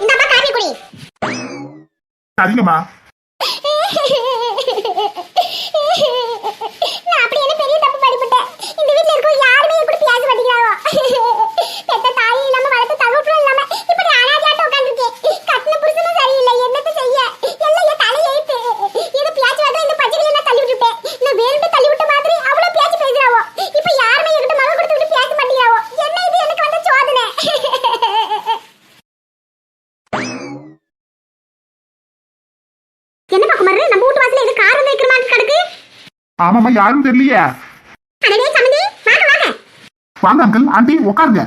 இந்த அம்மா குடி சரிங்கம்மா நான் அப்படி என்ன பெரிய தப்பு பண்ணிவிட்டேன் இந்த வீட்ல இருக்க யாருமே இப்படி பேச மாட்டேங்கிறாரோ பெத்த தாய் இல்லாம வளர்த்த தகவலும் இல்லாம இப்படி அனாதையாட்ட உட்காந்துருக்கேன் கட்டின புருஷனும் சரியில்லை என்னத்த செய்ய எல்லாம் என் தலை எழுத்து இது பேச்சு வந்து இந்த பச்சைகளை நான் தள்ளி விட்டுட்டேன் நான் வேணும்னு தள்ளி விட்ட மாதிரி அவ்வளவு பேச்சு பேசுறாவோ இப்ப யாருமே என்கிட்ட மக கொடுத்து விட்டு பேச மாட்டேங்கிறாவோ என்ன இது எனக்கு வந்த சோதனை என்ன குமார் நம்ம வீட்டு வாசல்ல எது கார் வந்து வைக்கிற மாதிரி கிடக்கு ஆமாம்மா யாரும் தெரியலையே. வாங்க அங்கிள் ஆண்டி உட்காருங்க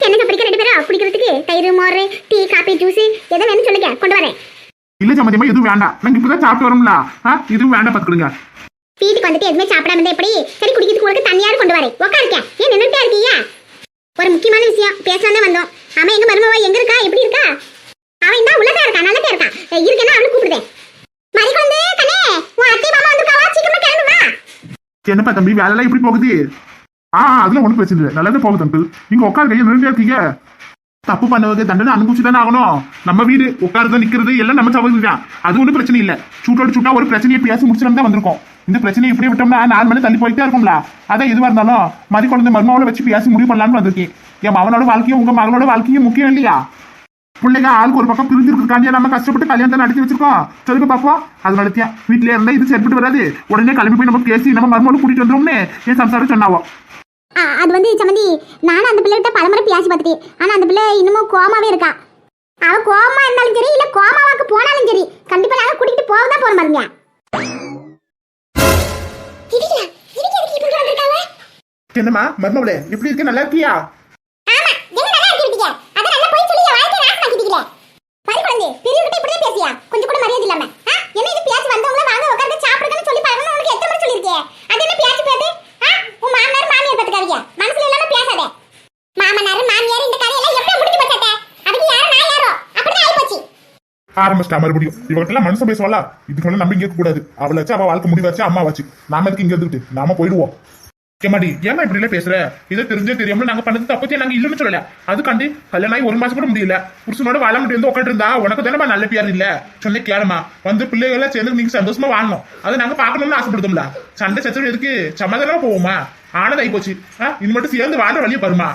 என்னங்க பிடிக்க ரெண்டு பேரும் குடிக்கிறதுக்கு தயிர் மோர் டீ காபி ஜூஸ் எதை வேணும் சொல்லுங்க. கொண்டு வரேன். இல்ல சம்மதியமா எதுவும் வேண்டாம். நாங்க இப்பதான் சாப்பிட்டு வரோம்ல. இதுவும் வேண்டாம் பாத்துக்கிடுங்க வீட்டுக்கு வந்துட்டு எதுவுமே சாப்பிடாம இருந்தா எப்படி? சரி குடிக்கிறதுக்கு உங்களுக்கு தண்ணியாரு கொண்டு வரேன். உட்காருக்க ஏன் நின்றுட்டே இருக்கீங்க? ஒரு முக்கியமான விஷயம். பேசலாம் தான் வந்தோம். ஆமா எங்க மருமவ? எங்க இருக்கா? எப்படி இருக்கா? அவன் இந்த உள்ளதா இருக்கா? நல்லதா இருக்கா? இருக்கேன்னா அவளை கூப்பிடுதேன் மறி குழந்தை கண்ணே உன் அத்தை மாமா வந்திருக்காவா சீக்கிரமா கிளம்பு வா என்னப்பா தம்பி வேலைலாம் எப்படி போகுது? ஆ அதெல்லாம் ஒன்றும் பிரச்சனை இல்லை. நல்லா போகுது அங்கிள் நீங்க உட்காருங்க ஏன் நின்றுட்டே இருக்கீங்க தப்பு பண்ணவங்க தண்டனை அனுபவிச்சு தானே ஆகணும். நம்ம வீடு உட்காருறது நிக்கிறது எல்லாம் நம்ம சவால் தான். அது ஒன்றும் பிரச்சனை இல்லை. சூட்டோட சூட்டா ஒரு பிரச்சனையை பேசி முடிச்சுட்டு தான் வந்திருக்கோம். இந்த பிரச்சனையை இப்படியே விட்டோம்னா நாலு மணி தள்ளி போயிட்டே இருக்கும்ல. அதான் எதுவாக இருந்தாலும் மதி குழந்தை மருமாவோட வச்சு பேசி முடிவு பண்ணலாம்னு வந்திருக்கேன். என் மகனோட வாழ்க்கையும் உங்க மகளோட வாழ்க்கையும் முக்கியம் இல்லையா? பிள்ளைங்க ஆளுக்கு ஒரு பக்கம் பிரிஞ்சிருக்காண்டியா நம்ம கஷ்டப்பட்டு கல்யாணத்தை நடத்தி வச்சிருக்கோம். சொல்லுங்க பாப்போம். அது நடத்தியா? வீட்லயே இருந்தா இது சரிப்பட்டு வராது. உடனே கிளம்பி போய் நம்ம பேசி நம்ம மருமகளும் கூட்டிட்டு வந்துரும்னு என் சம்சாரம் சொன்னாவோ? அது வந்து சமந்தி நானும் அந்த பிள்ளைகிட்ட பலமுறை பேசி பார்த்துட்டேன். ஆனா அந்த பிள்ளை இன்னமும் கோமாவே இருக்கா? அவ கோமா இருந்தாலும் சரி இல்ல கோமாவாக்கு போனாலும் சரி கண்டிப்பா நாங்க கூட்டிட்டு போக தான் போறோம் பாருங்க. என்னம்மா மருமகளே எப்படி இருக்க? நல்லா இருக்கியா கொஞ்சம் கூட மரியாதை இல்லாம ஆ? என்ன இது பேச்சு வந்தவங்கள வாங்க உட்கார்ந்து சாப்பிடுங்கன்னு சொல்லி பாருங்க உனக்கு எத்தனை முறை சொல்லிருக்கேன் அது என்ன பேச்சு பேசு ஆ? உன் மாமனார் மாமியார் பத்துக்காதீங்க மனசுல இல்லாம பேசாத மாமனார் மாமியார் இந்த கதையெல்லாம் எப்ப முடிச்சு பச்சாட்ட அதுக்கு யாரும் நான் யாரோ அப்படிதான் ஆயிப்போச்சு ஆரம்பிச்சிட்டா மறுபடியும். இவங்கெல்லாம் மனுஷன் பேசுவாளா? இதுக்கு மேல நம்பி கேட்க இருக்க கூடாது. அவளை வச்சு அவ வாழ்க்கை முடிவாச்சு அம்மா வச்சு. நாம எதுக்கு இங்க இருந்துட்டு நாம போயிடுவோம். கேமாடி ஏமா இப்படி எல்லாம் பேசுற? இதை தெரிஞ்சே தெரியாம நாங்க பண்ணது தப்பத்தி நாங்க இல்லைன்னு சொல்லல. அதுக்காண்டி கல்யாணம் ஆகி ஒரு மாசம் கூட முடியல. புருஷனோட வாழ முடியும் வந்து உட்காந்து இருந்தா உனக்கு தானே நல்ல பேர் இல்ல? சொன்ன கேளுமா வந்து பிள்ளைகள் எல்லாம் சேர்ந்து நீங்க சந்தோஷமா வாழணும். அதை நாங்க பாக்கணும்னு ஆசைப்படுதோம்ல. சண்டை சச்சரவு எதுக்கு? சமாதானமா போவோமா? ஆனது ஆகி போச்சு. இது மட்டும் சேர்ந்து வாழ்ற வழியை பாருமா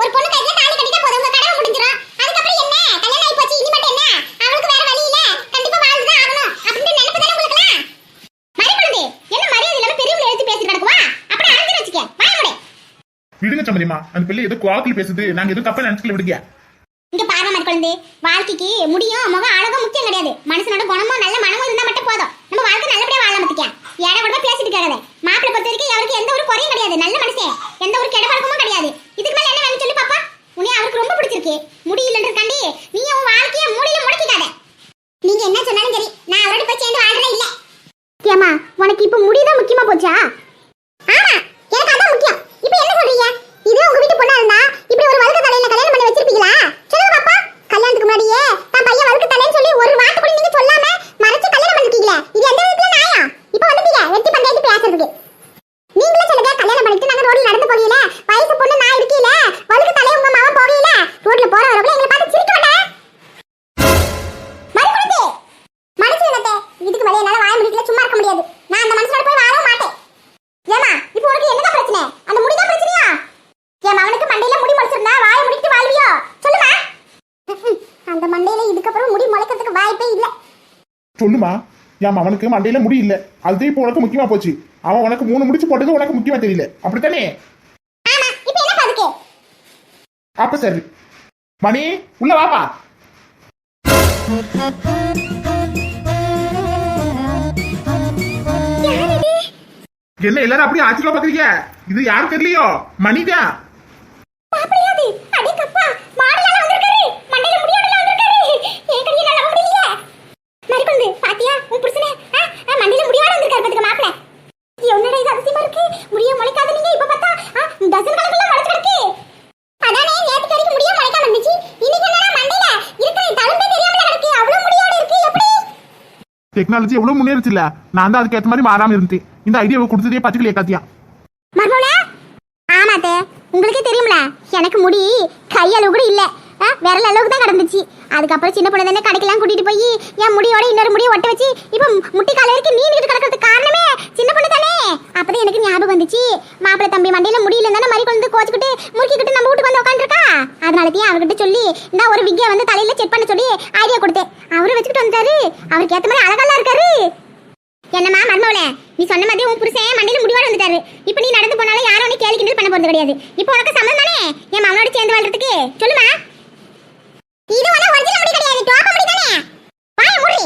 ஒரு பொண்ணு கையில தாலி கட்டிட்டா போதும் உங்க கடமை முடிஞ்சிரும் அதுக்கப்புறம் என்ன கல்யாணம் ஆயி போச்சு இனி மட்டும் என்ன அவளுக்கு வேற வழி இல்ல கண்டிப்பா வாழ்ந்துதான் ஆகணும் அப்படின்னு நினைப்பு தானே உங்களுக்குலாம் மறுபடியும் என்ன மரியாதை இல்லாம பெரியவங்களை எடுத்து பேசிட்டு கிடக்குவா அப்புறம் அரைஞ்சு வச்சுக்க வாய முடி விடுங்க சம்மதிமா அந்த பிள்ளை ஏதோ கோவத்தில் பேசுது. நாங்க எதுவும் தப்பா நினைச்சுக்கல விடுங்க. இங்க பாரு மாதிரி குழந்தை வாழ்க்கைக்கு முடியும் முகம் அழகும் முக்கியம் கிடையாது. மனசனோட குணமும் நல்ல மனமும் இருந்தா மட்டும் போதும். நம்ம வாழ்க்கை நல்லபடியா வாழ மாட்டிக்க ஏட கூட பேசிட்டு இருக்காது மாப்பிள்ளை பொறுத்த வரைக்கும் அவருக்கு எந்த ஒரு குறையும் கிடையாது. நல்ல மனுஷன். எந்த ஒரு கெட பழக்கமும் கிடையாது. இதுக்கு மேல என்ன வேணும் சொல்லு பாப்பா. உன்னை அவருக்கு ரொம்ப பிடிச்சிருக்கு. முடியலன்றதுக்காண்டி நீ உன் வாழ்க்கைய மூடியில முடக்கிக்காத. நீங்க என்ன சொன்னாலும் சரி நான் அவரோட போய் சேர்ந்து வாழ்றேன் இல்ல. ஏமா உனக்கு இப்ப முடிதான் முக்கியமா போச்சா ஆமா எனக்கு அதான் முக்கியம் இப்போ என்ன சொல்றீங்க இதே உங்க வீட்டு பொண்ணா இருந்தா இப்படி ஒரு வழுக்க தலையில கல்யாணம் பண்ணி வச்சிருப்பீங்களா சொல்லுங்க பாப்பா கல்யாணத்துக்கு முன்னாடியே தான் பையன் வழுக்க தலைன்னு சொல்லி ஒரு வார்த்தை கூட நீங்க சொல்லாம மறைச்சு கல்யாணம் பண்ணிருக்கீங்களே இது எந்த விதத்துல நியாயம் இப்போ வந்துட்டீங்க வெட்டி பஞ்சாயத்து பேசுறதுக்கு நீங்களே சொல்லுங்க கல்யாணம் பண்ணிட்டு நாங்க ரோட்ல நடந்து போகல வயசு பொண்ணு நான் இருக்கீல வழுக்க தலை உங்க மாமா போகல ரோட்ல போற வரவங்க எங்களை பார்த்து சிரிக்க மாட்டேன் மறுபடியும் மனசு என்னத்தே இதுக்கு மேலே என்னால வாய முடிக்கல சும்மா இருக்க முடியாது நான் அந்த மனுஷனோட போய் வாழவும் மாட்டேன் ஏமா இப்போ உனக்கு என்னதான் பிரச்சனை அந்த முடிதான் பிரச்சனையா ஏமா அவனுக்கு மண்டையில முடி முளைச்சிருந்தா வாய முடிக்கிட்டு வாழ்வியோ சொல்லுமா ம்ம். அந்த மண்டையில இதுக்கப்புறம் முடி முளைக்கிறதுக்கு வாய்ப்பே இல்ல சொல்லுமா ஏன் அவனுக்கு மண்டையில முடி இல்ல. அதுதான் இப்போ உனக்கு முக்கியமா போச்சு. அவன் உனக்கு மூணு முடிச்சு போட்டது உனக்கு முக்கியமா தெரியல. அப்படித்தானே? அப்ப சரி. மணி உள்ள வாப்பா. என்ன எல்லாரும் அப்படியே ஆச்சரியம் பாக்குறீங்க? இது யாரும் தெரியலையோ? மணிதான் பாப்படியாது அடே கப்பா மாடியால வந்திருக்காரு மண்டையில முடியோட வந்திருக்காரு ஏன் கடியே நல்ல முடியல மறுக்கொண்டு பாத்தியா உன் புருஷனே ஆ, ஆ, மண்டையில முடியோட வந்திருக்காரு பாத்துக்க மாப்ள என்னடா இது அதிசயமா இருக்கு முடிய முளைக்காத நீங்க இப்ப பார்த்தா ஆ, டசன் கணக்குல முளைச்சு கிடக்கு அதானே நேத்து கறிக்கு முடிய முளைக்காம இருந்துச்சு இன்னைக்கு என்னடா மண்டையில இருக்கிற தழும்பே தெரியாமல கிடக்கு அவ்வளவு முடியோட இருக்கு எப்படி டெக்னாலஜி எவ்வளவு முன்னேறிச்சு இல்ல நான் தான் அதுக்கு ஏத்த மாதிரி மாறாம இருந்தேன் இந்த ஐடியாவை கொடுத்ததே பச்சைக்கிளி காத்தியா மர்மோல ஆமாத்தே. உங்களுக்கே தெரியும்ல. எனக்கு முடி கையளவு கூட இல்ல. விரல் அளவுக்கு தான் கிடந்துச்சு. அதுக்கப்புறம் சின்ன பொண்ணு தானே கடைக்கெல்லாம் கூட்டிட்டு போய் என் முடியோட இன்னொரு முடியை ஒட்ட வச்சு இப்போ முட்டி கால வரைக்கும் நீண்டுகிட்டு கிடக்கிறதுக்கு காரணமே சின்ன பொண்ணு தானே? அப்பதான் எனக்கு ஞாபகம் வந்துச்சு. மாப்பிள்ளை தம்பி மண்டையில முடியல தானே மறி கொண்டு கோச்சுக்கிட்டு முறுக்கிக்கிட்டு நம்ம வீட்டுக்கு வந்து உட்காந்துருக்கா அதனாலத்தையும் அவர்கிட்ட சொல்லி இந்த ஒரு விக்கை வந்து தலையில செக் பண்ண சொல்லி ஐடியா கொடுத்தேன். அவரு வச்சுக்கிட்டு வந்தாரு. அவருக்கு ஏத்த மாதிரி அழகெல்லாம் இருக்காரு. என்னம்மா மர்மவள நீ சொன்ன மாதிரி உன் புருஷன் மண்டையில முடிவோட வந்துட்டாரு. இப்போ நீ நடந்து போனாலும் யாரும் உனக்கு கேள்வி கிண்டல் பண்ண போறது கிடையாது. இப்போ உனக்கு சம்மதம் தானே? என் மாமனோட சேர்ந்து வாழ்றதுக்கு. சொல்லுமா இது ஒண்ணு ஒரிஜினல் முடி கிடையாது. டாப் முடி தானே? வாய மூடி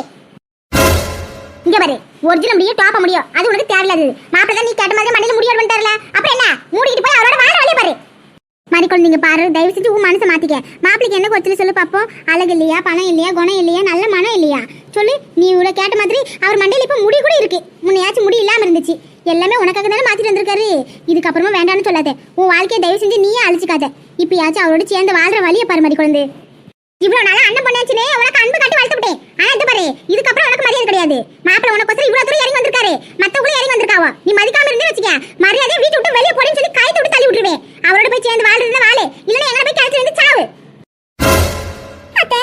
இங்க பாரு ஒரிஜினல் முடியும் டாப் முடியும். அது உனக்கு தேவையில்லாது மாப்பிள்ளை தான் நீ கேட்ட மாதிரி மண்டையில முடியோட வந்துட்டார்ல அப்புறம் என்ன? மூடிக்கிட்டு போய் அவரோட வாழ வழிய பாரு. மறிக்கொண்டு நீங்க பாரு தயவு செஞ்சு உன் மனசை மாத்திக்க. மாப்பிளைக்கு என்ன கொச்சல சொல்லு பாப்போம். அழகு இல்லையா பணம் இல்லையா குணம் இல்லையா நல்ல மனம் இல்லையா? சொல்லு நீ இவ்வளவு கேட்ட மாதிரி அவர் மண்டையில இப்போ முடி கூட இருக்கு. முன்னையாச்சும் முடி இல்லாமல் இருந்துச்சு. எல்லாமே உனக்காக தானே மாற்றிட்டு வந்திருக்காரு. இதுக்கப்புறமா வேண்டாம்னு சொல்லாத. உன் வாழ்க்கையை தயவு செஞ்சு நீயே அழிச்சுக்காத. இப்பயாச்சும் அவரோட சேர்ந்து வாழ்ற வழியை பாரு மறிக்கொண்டு இவ்வளவு நாளா அண்ணன் பொண்ணாச்சுனே உனக்கு அன்பு காட்டி வளர்த்துட்டேன் ஆனா இது பாரு. இதுக்கப்புறம் உனக்கு மரியாதை கிடையாது. மாப்பிள்ள உனக்கு இவ்வளவு தூரம் இறங்கி வந்திருக்காரு. மத்தவங்களும் இறங்கி வந்திருக்காவோ? நீ மதிக்காம இருந்தே வச்சுக்க. மரியாதை வீட்டு விட்டு வெளியே போறேன்னு சொல்லி காயத்தை விட்டு தள்ளி விட்டுருவேன். அவரோட போய் சேர்ந்து வாழ்றதுனா வாழு. இல்லன்னா எங்களை போய் கிளச்சி வந்து சாவு. அத்தை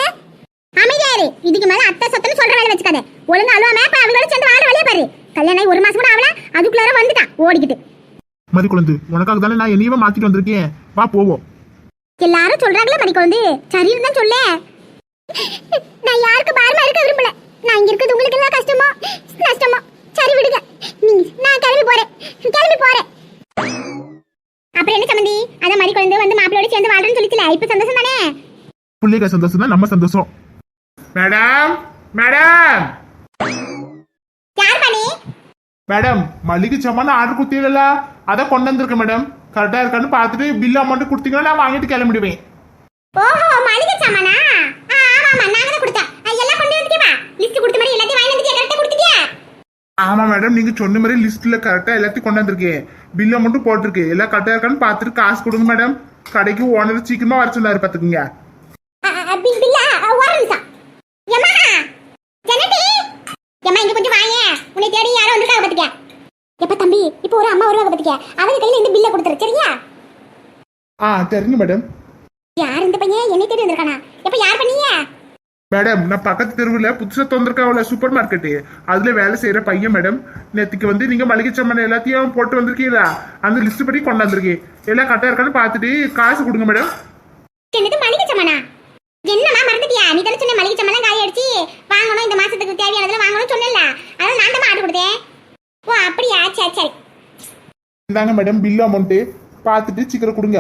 அமைதியா இதுக்கு மேல அத்தை சொத்துன்னு சொல்ற வேலை வச்சுக்காத. ஒழுங்கா அழுவாம இப்ப அவங்களோட சேர்ந்து வாழ வழியே பாரு. கல்யாணம் ஒரு மாசம் கூட ஆகல. அதுக்குள்ளார வந்துட்டான். ஓடிக்கிட்டு. மதி குழந்தை உனக்காக தானே நான் என்னையவே மாத்திட்டு வந்திருக்கேன். வா போவோம். எல்லாரும் சொல்றாங்களே மணிக்குழந்து சரின்னு தான் சொல்ல. நான் யாருக்கு பாரமா இருக்க விரும்பல. நான் இங்க இருக்கிறது உங்களுக்கு எல்லாம் கஷ்டமோ? நஷ்டமோ? சரி விடுங்க. நான் கிளம்பி போறேன். கிளம்பி போறேன். அப்புறம் என்ன சம்மந்தி? அதான் மணிக்குழந்து வந்து மாப்பிளோட சேர்ந்து வாழ்றேன்னு சொல்லிச்சுல. இப்ப சந்தோஷம் தானே? பிள்ளைங்க சந்தோஷம் தான் நம்ம சந்தோஷம். Madam madam. யார் பண்ணி மேடம் மளிகை சாமான ஆர்டர் கொடுத்தீங்கல்ல அதை கொண்டு வந்திருக்கேன் மேடம். கரெக்டா இருக்கான்னு பார்த்துட்டு பில் அமௌண்ட் கொடுத்தீங்கன்னா நான் வாங்கிட்டு கிளம்பிடுவேன். ஓஹோ மளிகை சாமானா? ஆ, ஆமா ஆமா நாங்க தான் கொடுத்தோம் ஆ, எல்லாம் கொண்டு வந்துட்டியா லிஸ்ட் கொடுத்த மாதிரி எல்லாத்தையும் வாங்கி வந்து கரெக்டா கொடுத்துட்டியா? ஆமா மேடம் நீங்க சொன்ன மாதிரி லிஸ்ட்ல கரெக்டா எல்லாத்தையும் கொண்டு வந்திருக்கேன். பில் அமௌண்ட் போட்டிருக்கு. எல்லாம் கரெக்டா இருக்கான்னு பார்த்துட்டு காசு கொடுங்க மேடம் கடைக்கு ஓனர் சீக்கிரமா வர சொன்னாரு பில் பில்லா அ, ஒரு நிமிஷம் எம்மா ஜனதி எம்மா இங்க கொஞ்சம் வாங்க உன்னை தேடி யாரோ வந்திருக்காங்க பாத்துக்க எப்ப தம்பி வருவாங்க பாத்துக்க அவங்க கையில இந்த பில்ல கொடுத்துரு சரியா? ஆ சரிங்க மேடம் யார் இந்த பையன்? என்னை தேடி வந்திருக்கானா? எப்ப யார் பண்ணீங்க மேடம் நான் பக்கத்து தெருவில் புதுசாக திறந்திருக்காவில சூப்பர் மார்க்கெட்டு அதுல வேலை செய்யற பையன் மேடம் நேற்றுக்கு வந்து நீங்க மளிகை சாமான் எல்லாத்தையும் போட்டு வந்திருக்கீங்களா? அந்த லிஸ்ட் படி கொண்டு வந்திருக்கேன். எல்லாம் கரெக்டாக இருக்கான்னு பார்த்துட்டு காசு கொடுங்க மேடம் என்னது மளிகை சாமானா என்னம்மா மறந்துட்டியா? நீ தானே சொன்ன மளிகை சாமான் காய் அடிச்சு வாங்கணும் இந்த மாசத்துக்கு தேவையானதெல்லாம் வாங்கணும்னு சொன்னல அதான் நான் தான் ஆர்டர் கொடுத்தேன். ஓ அப்படியா? சரி சரி. இந்தாங்க மேடம் பில் அமௌண்ட்டு பார்த்துட்டு சீக்கிரம் கொடுங்க.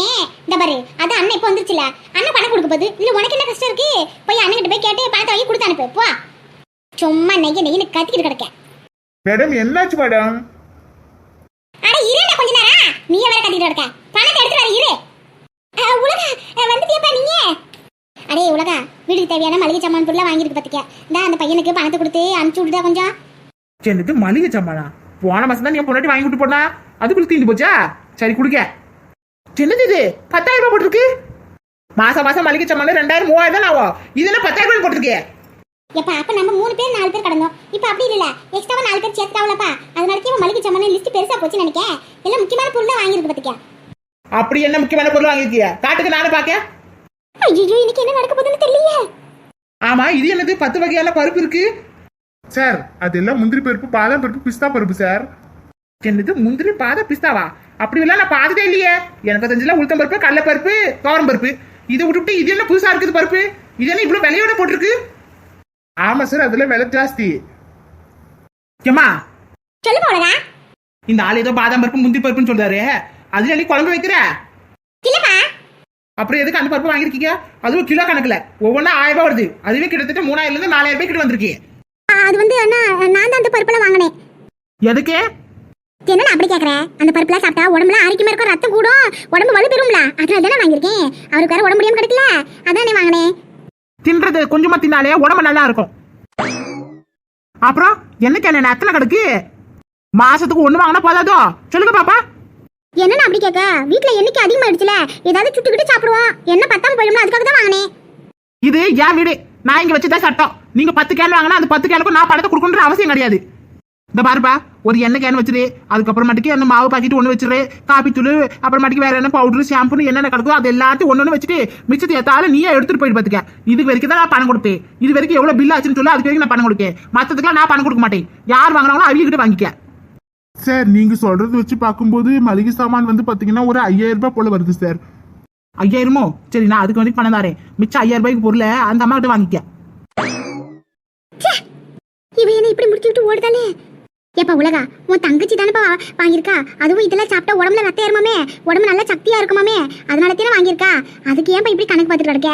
வாங்கியிருக்கேன் இந்த பாரு அதான் அண்ணன் இப்போ வந்துருச்சுல. அண்ணன் பணம் கொடுக்க போகுது. இல்ல உனக்கு என்ன கஷ்டம் இருக்கு? போய் அண்ணன் கிட்ட போய் கேட்டு பணத்தை வாங்கி கொடுத்து அனுப்பு. போ. சும்மா நெய்ய நெய்யு கத்திக்கிட்டு கிடக்க. மேடம் என்னாச்சு மேடம்? அட இருடா கொஞ்ச நேரம். நீயே வேற கத்திக்கிட்டு கிடக்க. பணத்தை எடுத்து வர இரு. உலகா வந்துட்டியப்பா நீங்க அடே உலகா வீட்டுக்கு தேவையான மளிகை சாமான் பொருளை வாங்கியிருக்கு பாத்துக்க இந்த அந்த பையனுக்கு பணத்தை கொடுத்து அனுப்பிச்சு விட்டுதா கொஞ்சம். என்னது மளிகை சாமானா? போன மாசம் தான் நீ பொண்டாட்டி வாங்கி விட்டு போனா அதுக்குள்ள தீந்து போச்சா? சரி குடுக்க. என்னது இது? பத்தாயிரம் ரூபாய் போட்டிருக்கு? மாசம் மாசம் மளிகை சாமான ரெண்டாயிரம் மூவாயிரம் தான் ஆகும். இது என்ன பத்தாயிரம் ரூபாய் போட்டிருக்கே? எப்ப அப்ப நம்ம மூணு பேர் நாலு பேர் கடந்தோம். இப்ப அப்படி இல்ல எக்ஸ்ட்ராவா நாலு பேர் சேர்த்தாவலப்பா அதனால இவன் மளிகை சாமான லிஸ்ட் பெருசா போச்சு நினைக்கேன். எல்லாம் முக்கியமான பொருளை வாங்கியிருக்கு பாத்துக்க அப்படி என்ன முக்கியமான பொருள் வாங்கிருக்கிய காட்டுக்கு நானும் பார்க்க ஐயோ இன்னைக்கு என்ன நடக்க போகுதுன்னு தெரியலையே. ஆமா இது என்னது? பத்து வகையான பருப்பு இருக்கு. சார் அதெல்லாம் முந்திரி பருப்பு பாதாம் பருப்பு பிஸ்தா பருப்பு சார். என்னது? முந்திரி பாத பிஸ்தாவா? அப்படி எல்லாம் நான் பார்த்ததே இல்லையே. எனக்கு தெரிஞ்சல உளுத்தம் பருப்பு கடலை பருப்பு தோரம் பருப்பு இதை விட்டுவிட்டு இது என்ன புதுசா இருக்குது பருப்பு? இது என்ன இவ்வளவு விலையோட போட்டிருக்கு? ஆமா சார் அதுல விலை ஜாஸ்தி. ஏமா சொல்லு இந்த ஆள் ஏதோ பாதாம் பருப்பு முந்திரி பருப்புன்னு சொல்றாரு. அதுல நீ குழம்பு வைக்கிற? அப்புறம் எதுக்கு அந்த பருப்பு வாங்கிருக்கீங்க அதுவும் கிலோ கணக்குல. ஒவ்வொன்றா ஆயிரம் ரூபாய் வருது. அதுவே கிட்டத்தட்ட மூணாயிரம் இருந்து நாலாயிரம் ரூபாய் கிட்ட வந்திருக்கு. அது வந்து அண்ணா நான் தான் அந்த பருப்புல வாங்கினேன். எதுக்கு? என்ன அப்படி கேக்குறேன் அந்த பருப்புலாம் சாப்பிட்டா உடம்புல ஆரோக்கியமா இருக்கும் ரத்தம் கூடும் உடம்பு வலு பெறும்ல. அதனால தானே வாங்கியிருக்கேன். அவருக்கு வேற உடம்பு முடியாம கிடைக்கல. அதானே வாங்கினேன். தின்றது கொஞ்சமா தின்னாலே உடம்பு நல்லா இருக்கும். அப்புறம் என்ன என்ன அத்தனை கிடக்கு? மாசத்துக்கு ஒண்ணு வாங்கினா போதாதோ? சொல்லுங்க பாப்பா. என்னண்ணா அப்படி கேட்க? வீட்ல எண்ணிக்கை அதிகமாயிடுச்சுல ஏதாவது சுட்டுக்கிட்டு சாப்பிடுவோம். என்ன பத்தாம போயிடும்னு அதுக்காக தான் வாங்கினேன். இது என் வீடு. நான் இங்க வச்சுதான் சட்டம். நீங்க பத்து கேன் வாங்கினா அந்த பத்து கேனுக்கும் நான் பணத்தை கொடுக்கணுன்ற அவசியம் கிடையாது. இந்த பாருப்பா ஒரு எண்ணெய் கேன் வச்சிரு அதுக்கப்புறமாட்டிக்கு அந்த மாவு பாக்கெட் ஒன்று வச்சிரு காப்பி தூள் அப்புறமாட்டிக்கு வேற என்ன பவுடர் ஷாம்புன்னு என்னென்ன கிடக்கோ அது எல்லாத்தையும் ஒன்று வச்சுட்டு மிச்சத்தை எத்தாலும் நீயே எடுத்துட்டு போயிட்டு பார்த்துக்க இது வரைக்கும் தான் நான் பணம் கொடுப்பேன் இது வரைக்கும் எவ்வளவு பில் ஆச்சுன்னு சொல்லி அதுக்கு வரைக்கும் நான் பணம் கொடுப்பேன் மற்றதுக்குலாம் நான் பணம் கொடுக்க மாட்டேன். யார் வாங்கினாங்களோ அவங்க கிட்ட வாங்கிக்க. சார் நீங்க சொல்றது வச்சு பார்க்கும்போது மளிகை சாமான் வந்து பாத்தீங்கன்னா ஒரு ஐயாயிரம் ரூபாய் போல வருது சார். ஐயாயிரமோ? சரி நான் அதுக்கு வந்து பணம் தரேன். மிச்சம் ஐயாயிரம் ரூபாய்க்கு பொருளை அந்த அம்மா கிட்ட வாங்கிக்க இவன் என்ன இப்படி முடிச்சுக்கிட்டு ஓடுதானே? ஏப்பா உலகா உன் தங்கச்சி தானப்பா வாங்கியிருக்கா? அதுவும் இதெல்லாம் சாப்பிட்டா உடம்புல ரத்த ஏறுமாமே? உடம்பு நல்லா சக்தியா இருக்குமாமே? அதனால தானே வாங்கியிருக்கா? அதுக்கு ஏன்பா இப்படி கணக்கு பார்த்துட்டு கிடக்க?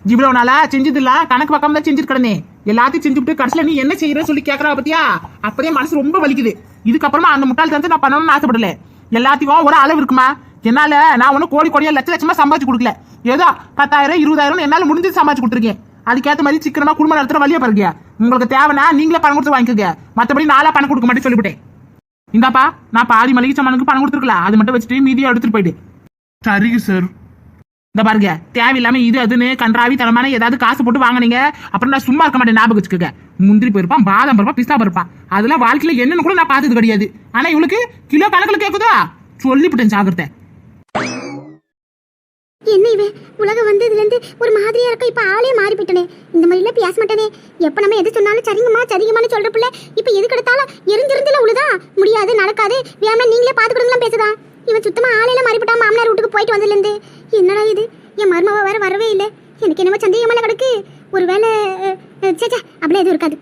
இவ்வளவு நாளா செஞ்சது இல்ல கணக்கு பக்கம் தான் செஞ்சிருக்கனே எல்லாத்தையும் செஞ்சுட்டு கடைசியில நீ என்ன செய்யறன்னு சொல்லி கேக்குறா பத்தியா? அப்படியே மனசு ரொம்ப வலிக்குது. இதுக்கப்புறமா அந்த முட்டாள் தந்து நான் பண்ணணும்னு ஆசைப்படல. எல்லாத்தையும் ஒரு அளவு இருக்குமா? என்னால நான் ஒன்னும் கோடி கோடியா லட்ச லட்சமா சம்பாதிச்சு கொடுக்கல. ஏதோ பத்தாயிரம் இருபதாயிரம் என்னால முடிஞ்சது சம்பாதிச்சு கொடுத்துருக்கேன். அதுக்கேத்த மாதிரி சீக்கிரமா குடும்பம் நடத்துற வழியா பாருங்க உங்களுக்கு தேவைன்னா நீங்களே பணம் கொடுத்து வாங்கிக்கோங்க. மத்தபடி நாளா பணம் கொடுக்க மாட்டேன்னு சொல்லிவிட்டேன். இந்தாப்பா நான் பாதி மளிகை சாமானுக்கு பணம் கொடுத்துருக்கல அது மட்டும் வச்சுட்டு மீதியை எடுத்துட்டு போயிடு. சரிங்க சார் இந்த பாருங்க தேவையில்லாம இது அதுன்னு கன்றாவி தரமான ஏதாவது காசு போட்டு வாங்குனீங்க அப்புறம் நான் சும்மா இருக்க மாட்டேன் ஞாபகம் வச்சுக்கோங்க. முந்திரி போயிருப்பான் பாதாம் பருப்பா பிஸ்தா பருப்பான் அதெல்லாம் வாழ்க்கையில என்னன்னு கூட நான் பார்த்தது கிடையாது. ஆனா இவளுக்கு கிலோ கணக்குல கேக்குதா? சொல்லிவிட்டேன் ஜாகிரதை என்ன உலகம் வந்ததுலேருந்து ஒரு மாதிரியா இருக்க இப்போ ஆளே மாறி போயிட்டனே இந்த மாதிரிலாம் பேச மாட்டேனே. எப்போ நம்ம எது சொன்னாலும் சரிங்கம்மா சரிங்கம்மான்னு சொல்ற பிள்ளை எது கிடைத்தாலும் எரிஞ்சிருந்துல உழுதா? முடியாது நடக்காது. வேணா நீங்களே பாத்துக்கிடுங்களாம் பேசுதா. இவன் சுத்தமா ஆளையில மாறிவிட்டா மாமனார் வீட்டுக்கு போயிட்டு வந்ததுலேருந்து என்னடா இது? என் மருமவ வேற வரவே இல்லை. எனக்கு என்னமோ சந்தேகமெல்லாம் கிடக்கு. ஒருவேளை அஹ், அப்படியே அப்படிலாம் எதுவும் இருக்காது.